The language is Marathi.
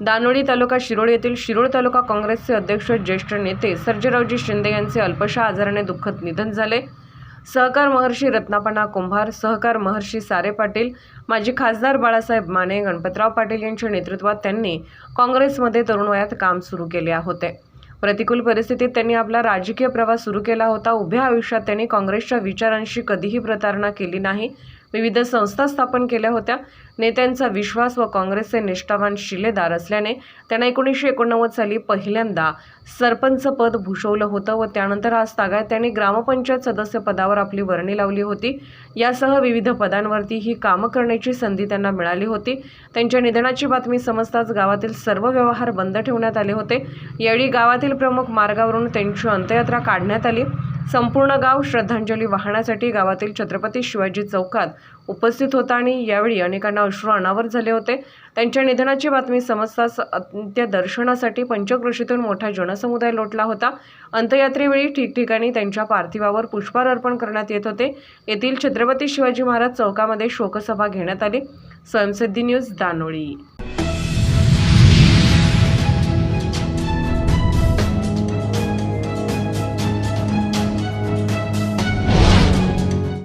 दानोळी तालुका शिरोळ येथील शिरोळ तालुका काँग्रेसचे अध्यक्ष ज्येष्ठ नेते सर्जेरावजी शिंदे यांचे अल्पशा आजाराने दुःखद निधन झाले. सहकार महर्षी रत्नापणा कुंभार सहकार महर्षी सारे पाटील माजी खासदार बाळासाहेब माने गणपतराव पाटील यांच्या नेतृत्वात त्यांनी काँग्रेसमध्ये तरुण वयात काम सुरू केले होते. प्रतिकूल परिस्थितीत त्यांनी आपला राजकीय प्रवास सुरू केला होता. उभ्या आयुष्यात त्यांनी काँग्रेसच्या विचारांशी कधीही प्रतारणा केली नाही. विविध संस्था स्थापन केल्या होत्या. नेत्यांचा विश्वास व काँग्रेसचे निष्ठावान शिलेदार असल्याने त्यांना एकोणीसशे एकोणनव्वद साली पहिल्यांदा सरपंच पद भूषवलं होतं व त्यानंतर आज तागायत त्यांनी ग्रामपंचायत सदस्य पदावर आपली वर्णी लावली होती. यासह विविध पदांवरती ही कामं करण्याची संधी त्यांना मिळाली होती. त्यांच्या निधनाची बातमी समजताच गावातील सर्व व्यवहार बंद ठेवण्यात आले होते. यावेळी गावातील प्रमुख मार्गावरून त्यांची अंत्ययात्रा काढण्यात आली. संपूर्ण गाव श्रद्धांजली वाहण्यासाठी गावातील छत्रपती शिवाजी चौकात उपस्थित होता आणि यावेळी अनेकांना अश्रू अनावर झाले होते. त्यांच्या निधनाची बातमी समजताच अंत्यदर्शनासाठी पंचकृषीतून मोठा जनसमुदाय लोटला होता. अंत्ययात्रेवेळी ठिकठिकाणी त्यांच्या पार्थिवावर पुष्पार अर्पण करण्यात येत होते. येथील छत्रपती शिवाजी महाराज चौकामध्ये शोकसभा घेण्यात आली. स्वयंसिद्धी न्यूज दानोळी.